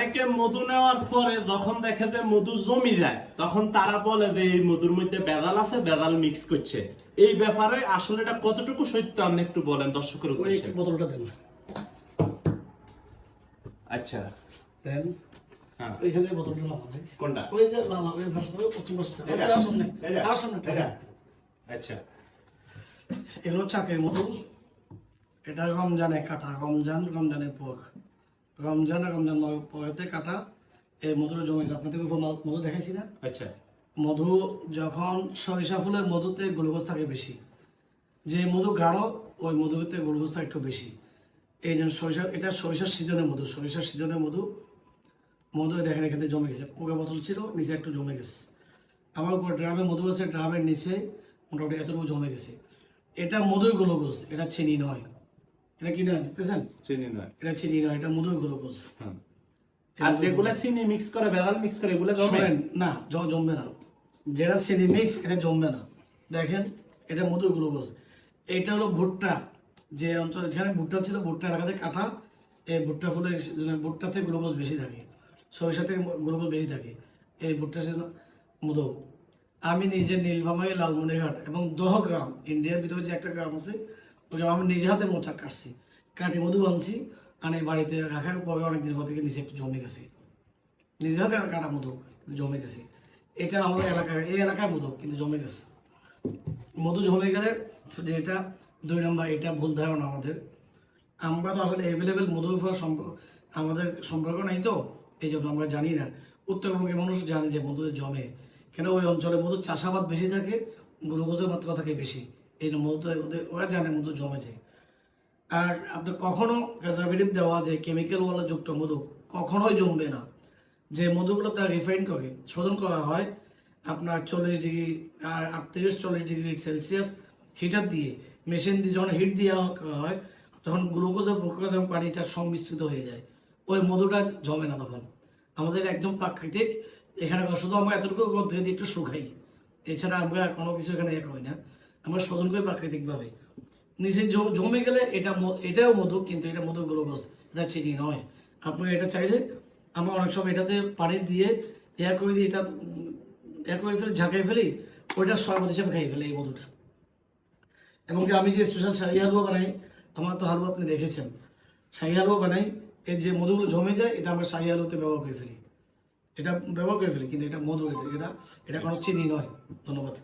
অনেকে মধু নেওয়ার পরে যখন দেখে যে মধু জমি যায় তখন তারা বলে যে এই মধুর মধ্যে বেদাল আছে বেদাল মিক্স করছে। এই ব্যাপারে আসলে এটা কতটুকু সত্য আপনি একটু বলেন দর্শকের ওই উদ্দেশ্যে। বোতলটা দেন। আচ্ছা। দেন। হ্যাঁ। বোতলটা লাগাবেন কোনটা? ওই যে লাল ওই ভাষা পশ্চিম ভাষাটা এটা? সামনে আর সামনে আচ্ছা। এগুলো চাকের মতো। এটা রমজানে কাটা রমজান রমজানের পর। রমজান আর রমজান পরেতে কাটা। এই মধুটা জমেছে আপনাদের উপর মধু দেখাইছি না? আচ্ছা। মধু যখন সরিষা ফুলের মধুতে গ্লুকোজ থাকে বেশি। যে মধু গাঢ় ওই মধুতে গ্লুকোজ থাকে একটু বেশি। এই জন্য সরিষা এটা সরিষার সিজনের মধু। সরিষার সিজনের মধু। মধু দেখেন এখানে জমে গেছে। পোকা বোতল ছিল নিচে একটু জমে গেছে। আমার উপর ড্রামে মধু আছে ড্রামের নিচে মোটামুটি এতটুকু জমে গেছে। এটা মধুর গ্লুকোজ এটা চিনি নয়। এটা কি নয় দেখতেছেন? চিনি নয়। এটা চিনি নয় এটা মধুর গ্লুকোজ। হুম। আর যেগুলা চিনি মিক্স করে বেদাল মিক্স করে এগুলো জমে? না জমবে না। যেটা চিনি মিক্স এটা জমবে না। দেখেন এটা মধু গ্লুকোজ। এটা হলো ভুট্টা। যে অঞ্চলে যেখানে ভুট্টা ছিল ভুট্টা এলাকাতে কাটা এই ভুট্টা ফুলের ভুট্টাতে গ্লুকোজ বেশি থাকে। সরিষা থেকে গ্লুকোজ বেশি থাকে। এই ভুট্টা সেজন্য মধু। আমি নিজে নীলফামারী লালমনিরহাট এবং দহগ্রাম ইন্ডিয়ার ভিতরে যে একটা গ্রাম আছে ওই আমি নিজে হাতে মোচা কাটছি, কাটি মধু আনছি আনি বাড়িতে রাখার পরে অনেকদিন পর থেকে নিচে একটু জমে গেছে। নিজের কাটা মধু জমে গেছে। এটা আমাদের এলাকার, এই এলাকার মধু, কিন্তু জমে গেছে। মধু জমে গেলে যে এটা দুই নম্বর, এটা ভুল ধারণা আমাদের। আমরা তো আসলে অ্যাভেলেবেল মধুর উপর সম্পর্ক আমাদের সম্পর্ক নেই তো এই জন্য আমরা জানি না। উত্তরবঙ্গের মানুষ জানে যে মধু জমে। কেন ওই অঞ্চলে মধু চাষাবাদ বেশি থাকে, গ্লুকোজের মাত্রা থাকে বেশি। এই জন্য মধু ওদের, ওরা জানে মধু জমেছে আর আপনি কখনো প্রেজারভেটিভ দেওয়া যে কেমিক্যালওয়ালা যুক্ত মধু কখনোই জমবে না। যে মধুগুলো আপনার রিফাইন করে, শোধন করা হয় আপনার চল্লিশ ডিগ্রি আর আটত্রিশ, চল্লিশ ডিগ্রি সেলসিয়াস হিটার দিয়ে মেশিন দিয়ে যখন হিট দেওয়া হয়, তখন গ্লুকোজ গ্লুকোজের প্রক্রিয়া এবং পানিটা সংমিশ্রিত হয়ে যায়, ওই মধুটা জমে না তখন। আমাদের একদম প্রাকৃতিক, এখানে শুধু আমরা এতটুকু মধ্যে দিয়ে একটু শুকাই। এছাড়া আমরা কোনো কিছু এখানে এক হই না। আমরা শোধন করি প্রাকৃতিকভাবে। নিচে জমে গেলে এটা এটাও মধু, কিন্তু এটা মধু গ্লুকোজ, এটা চিনি নয়। আপনারা এটা চাইলে আমরা অনেক সময় এটাতে পানি দিয়ে ইয়া করে দিয়ে এটা ইয়া করে ফেলি ঝাঁকাই ফেলি, ওইটা শরবত হিসেবে খাই ফেলে এই মধুটা। এবং আমি যে স্পেশাল শাহি হালুয়া বানাই, আমার তো হালুয়া আপনি দেখেছেন। শাহি হালুয়া বানাই, এই যে মধুগুলো জমে যায়, এটা আমরা শাহি হালুয়াতে ব্যবহার করে ফেলি। এটা ব্যবহার করে ফেলি, কিন্তু এটা মধু, এটা এটা এটা কোনো চিনি নয়। ধন্যবাদ।